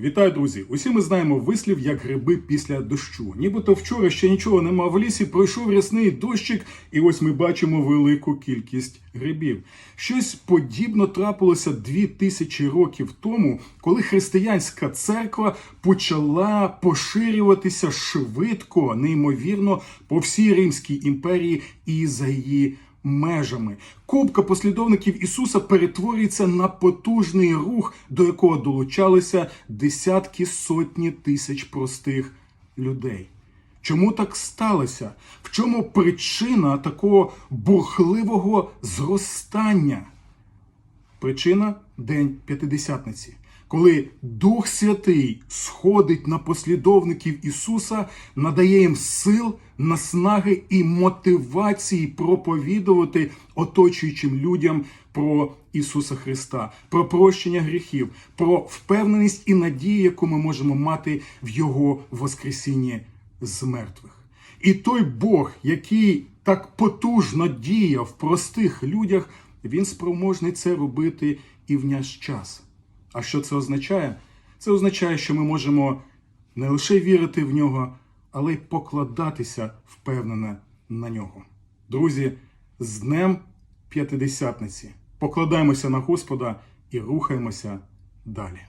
Вітаю, друзі! Усі ми знаємо вислів як гриби після дощу. Нібито вчора ще нічого нема в лісі, пройшов рясний дощик, і ось ми бачимо велику кількість грибів. Щось подібно трапилося дві тисячі років тому, коли християнська церква почала поширюватися швидко, неймовірно, по всій Римській імперії і за її межами. Кубка послідовників Ісуса перетворюється на потужний рух, до якого долучалися десятки сотні тисяч простих людей. Чому так сталося? В чому причина такого бурхливого зростання? Причина День П'ятидесятниці, коли Дух Святий сходить на послідовників Ісуса, надає їм сил, наснаги і мотивації проповідувати оточуючим людям про Ісуса Христа, про прощення гріхів, про впевненість і надію, яку ми можемо мати в Його Воскресінні з мертвих. І той Бог, який так потужно діє в простих людях, він спроможний це робити і в наш час. А що це означає? Це означає, що ми можемо не лише вірити в нього, але й покладатися впевнено на нього. Друзі, з Днем П'ятидесятниці покладаємося на Господа і рухаємося далі.